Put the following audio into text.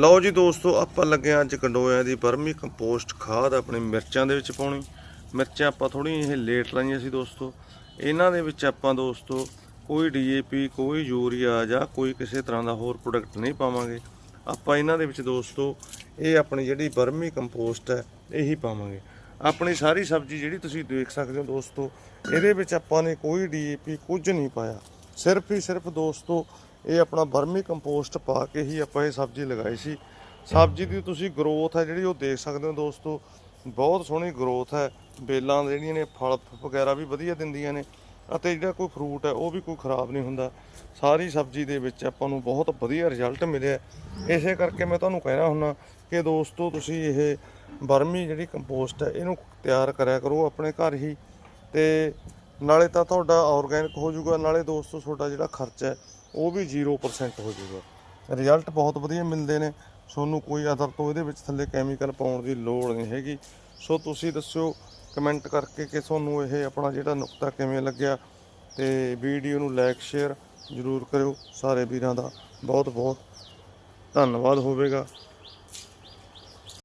ਲਓ ਜੀ ਦੋਸਤੋ, ਆਪਾਂ ਲੱਗੇ ਹਾਂ ਅੱਜ ਕੰਡੋਇਆਂ ਦੀ ਵਰਮੀ ਕੰਪੋਸਟ ਖਾਦ ਆਪਣੀ ਮਿਰਚਾਂ ਦੇ ਵਿੱਚ ਪਾਉਣੀ। ਮਿਰਚਾਂ ਆਪਾਂ ਥੋੜੀ ਇਹ ਲੇਟ ਲਾਈਆਂ ਸੀ ਦੋਸਤੋ। ਇਹਨਾਂ ਦੇ ਵਿੱਚ ਆਪਾਂ ਦੋਸਤੋ, ਕੋਈ ਡੀਏਪੀ ਕੋਈ ਯੂਰੀਆ ਜਾਂ ਕੋਈ ਕਿਸੇ ਤਰ੍ਹਾਂ ਦਾ ਹੋਰ ਪ੍ਰੋਡਕਟ ਨਹੀਂ ਪਾਵਾਂਗੇ। ਆਪਾਂ ਇਹਨਾਂ ਦੇ ਵਿੱਚ ਦੋਸਤੋ, ਇਹ ਆਪਣੀ ਜਿਹੜੀ ਵਰਮੀ ਕੰਪੋਸਟ ਹੈ, ਇਹੀ ਪਾਵਾਂਗੇ। ਆਪਣੀ ਸਾਰੀ ਸਬਜ਼ੀ ਜਿਹੜੀ ਤੁਸੀਂ ਦੇਖ ਸਕਦੇ ਹੋ ਦੋਸਤੋ, ਇਹਦੇ ਵਿੱਚ ਆਪਾਂ ਨੇ ਕੋਈ ਡੀਏਪੀ ਕੁਝ ਨਹੀਂ ਪਾਇਆ। ਸਿਰਫ ਹੀ ਸਿਰਫ ਦੋਸਤੋ ਇਹ ਆਪਣਾ ਵਰਮੀ ਕੰਪੋਸਟ ਪਾ ਕੇ ਹੀ ਆਪਾਂ ਇਹ ਸਬਜ਼ੀ ਲਗਾਈ ਸੀ। ਸਬਜ਼ੀ ਦੀ ਤੁਸੀਂ ਗਰੋਥ ਹੈ ਜਿਹੜੀ ਉਹ ਦੇਖ ਸਕਦੇ ਹੋ ਦੋਸਤੋ। ਬਹੁਤ ਸੋਹਣੀ ਗਰੋਥ ਹੈ। ਬੇਲਾਂ ਜਿਹੜੀਆਂ ਨੇ, ਫਲ ਵਗੈਰਾ ਵੀ ਵਧੀਆ ਦਿੰਦੀਆਂ ਨੇ। ਅਤੇ ਜਿਹੜਾ ਕੋਈ ਫਰੂਟ ਹੈ, ਉਹ ਵੀ ਕੋਈ ਖਰਾਬ ਨਹੀਂ ਹੁੰਦਾ। ਸਾਰੀ ਸਬਜ਼ੀ ਦੇ ਵਿੱਚ ਆਪਾਂ ਨੂੰ ਬਹੁਤ ਵਧੀਆ ਰਿਜ਼ਲਟ ਮਿਲਿਆ। ਇਸੇ ਕਰਕੇ ਮੈਂ ਤੁਹਾਨੂੰ ਕਹਿਣਾ ਹੁੰਦਾ ਕਿ ਦੋਸਤੋ, ਤੁਸੀਂ ਇਹ ਵਰਮੀ ਜਿਹੜੀ ਕੰਪੋਸਟ ਹੈ, ਇਹਨੂੰ ਤਿਆਰ ਕਰਿਆ ਕਰੋ ਆਪਣੇ ਘਰ ਹੀ। ਤੇ ਨਾਲੇ ਤਾਂ ਤੁਹਾਡਾ ਆਰਗੈਨਿਕ ਹੋ ਜਾਊਗਾ, ਨਾਲੇ ਦੋਸਤੋ ਤੁਹਾਡਾ ਜਿਹੜਾ ਖਰਚਾ ਹੈ, ਉਹ ਵੀ 0% ਹੋ ਜਾਊਗਾ। ਰਿਜ਼ਲਟ ਬਹੁਤ ਵਧੀਆ ਮਿਲਦੇ ਨੇ। ਤੁਹਾਨੂੰ ਕੋਈ ਅਦਰ ਤੋਂ ਇਹਦੇ ਵਿੱਚ ਥੱਲੇ ਕੈਮੀਕਲ ਪਾਉਣ ਦੀ ਲੋੜ ਨਹੀਂ ਹੈਗੀ। ਸੋ ਤੁਸੀਂ ਦੱਸਿਓ ਕਮੈਂਟ ਕਰਕੇ ਕਿ ਤੁਹਾਨੂੰ ਇਹ ਆਪਣਾ ਜਿਹੜਾ ਨੁਕਤਾ ਕਿਵੇਂ ਲੱਗਿਆ ਤੇ ਵੀਡੀਓ ਨੂੰ ਲਾਈਕ ਸ਼ੇਅਰ ਜ਼ਰੂਰ ਕਰਿਓ। ਸਾਰੇ ਵੀਰਾਂ ਦਾ ਬਹੁਤ ਬਹੁਤ ਧੰਨਵਾਦ ਹੋਵੇਗਾ।